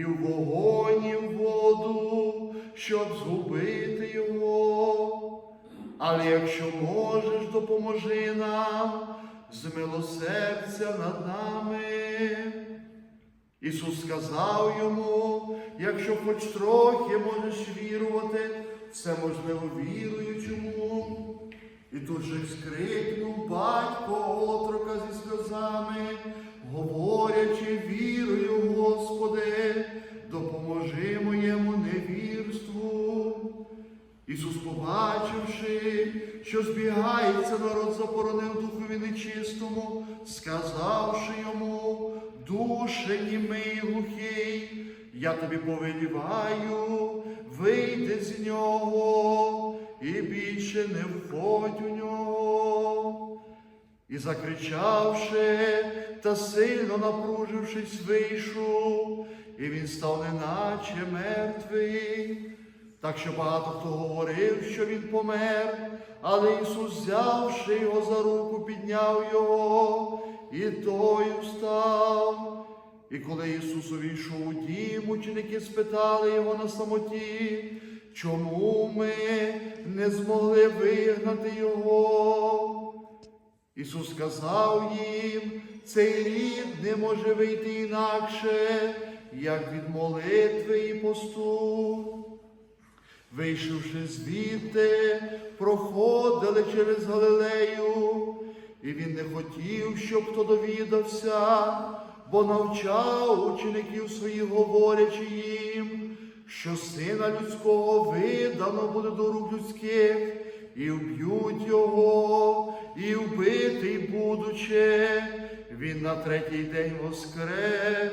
і в вогонь, і в воду, щоб згубити його. Але якщо можеш, допоможи нам, змилосердя над нами. Ісус сказав йому, якщо хоч трохи можеш вірувати, це можливо віруючому. І тут же скрикнув батько отрока зі сльозами, говорячи, Ісус, побачивши, що збігається народ, заборонив духові нечистому, сказавши йому, душе німий глухий, я тобі повеліваю, вийди з нього і більше не входь у нього. І закричавши та сильно напружившись, вийшов, і він став неначе мертвий. Так що багато хто говорив, що він помер, але Ісус, взявши його за руку, підняв його, і той встав. І коли Ісус увійшов у дім, ученики спитали його на самоті, чому ми не змогли вигнати його? Ісус сказав їм, цей рід не може вийти інакше, як від молитви і посту. Вийшовши звідти, проходили через Галилею, і він не хотів, щоб хто довідався, бо навчав учеників своїх, говорячи їм, що сина людського видано буде до рук людських, і вб'ють його, і вбитий будучи, він на третій день воскрес.